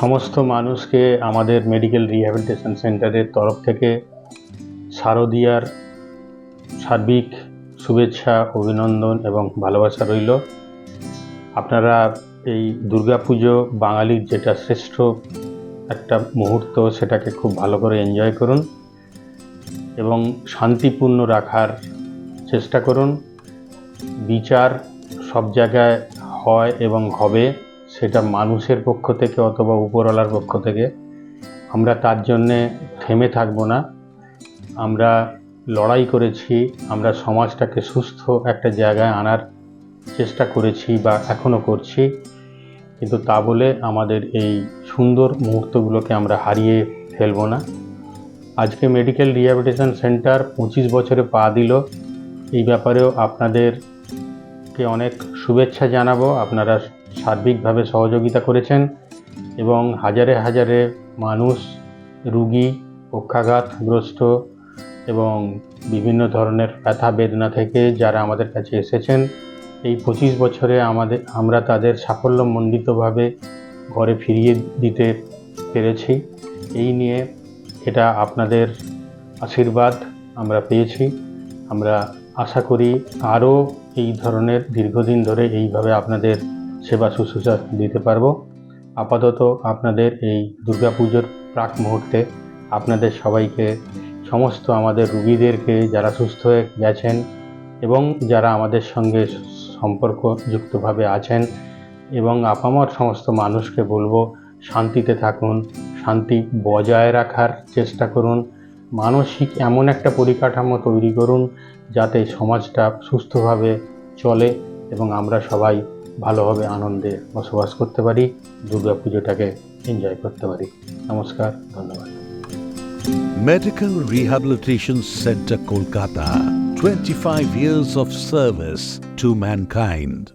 সমস্ত মানুষকে আমাদের মেডিকেল রিহ্যাবিলিটেশন সেন্টারের তরফ থেকে শারদীয়ার সার্বিক শুভেচ্ছা, অভিনন্দন এবং ভালোবাসা রইল। আপনারা এই দুর্গাপুজো, বাঙালির যেটা শ্রেষ্ঠ একটা মুহূর্ত, সেটাকে খুব ভালো করে এনজয় করুন এবং শান্তিপূর্ণ রাখার চেষ্টা করুন। বিচার সব জায়গায় হয় এবং হবে। সেটা মানুষের পক্ষ থেকে অথবা উপরওয়ালার পক্ষ থেকে। আমরা তার জন্যে থেমে থাকব না। আমরা লড়াই করেছি, আমরা সমাজটাকে সুস্থ একটা জায়গায় আনার চেষ্টা করেছি বা এখনও করছি। কিন্তু তা বলে আমাদের এই সুন্দর মুহূর্তগুলোকে আমরা হারিয়ে ফেলব না। আজকে মেডিকেল রিহ্যাবিলিটেশন সেন্টার পঁচিশ বছরে পা দিল। এই ব্যাপারেও আপনাদেরকে অনেক শুভেচ্ছা জানাব। আপনারা সার্বিকভাবে সহযোগিতা করেছেন এবং হাজারে হাজারে মানুষ, রুগী, পক্ষাঘাতগ্রস্ত এবং বিভিন্ন ধরনের ব্যথা বেদনা থেকে যারা আমাদের কাছে এসেছেন, এই পঁচিশ বছরে আমাদের, আমরা তাদের সাফল্যমণ্ডিতভাবে ঘরে ফিরিয়ে দিতে পেরেছি। এই নিয়ে এটা আপনাদের আশীর্বাদ আমরা পেয়েছি। আমরা আশা করি আরও এই ধরনের দীর্ঘদিন ধরে এইভাবে আপনাদের সেবা শুশ্রূষা দিতে পারব। আপাতত আপনাদের এই দুর্গাপুজোর প্রাক মুহূর্তে আপনাদের সবাইকে, সমস্ত আমাদের রুগীদেরকে যারা সুস্থ হয়ে গেছেন এবং যারা আমাদের সঙ্গে সম্পর্কযুক্তভাবে আছেন এবং আপামর সমস্ত মানুষকে বলব, শান্তিতে থাকুন, শান্তি বজায় রাখার চেষ্টা করুন, মানসিক এমন একটা পরিকাঠামো তৈরি করুন যাতে সমাজটা সুস্থভাবে চলে এবং আমরা সবাই ভালোভাবে আনন্দে বসবাস করতে পারি দুর্গা পুজোটাকে এনজয় করতে পারি। নমস্কার, ধন্যবাদ। Medical rehabilitation centre Kolkata twenty five years of service to mankind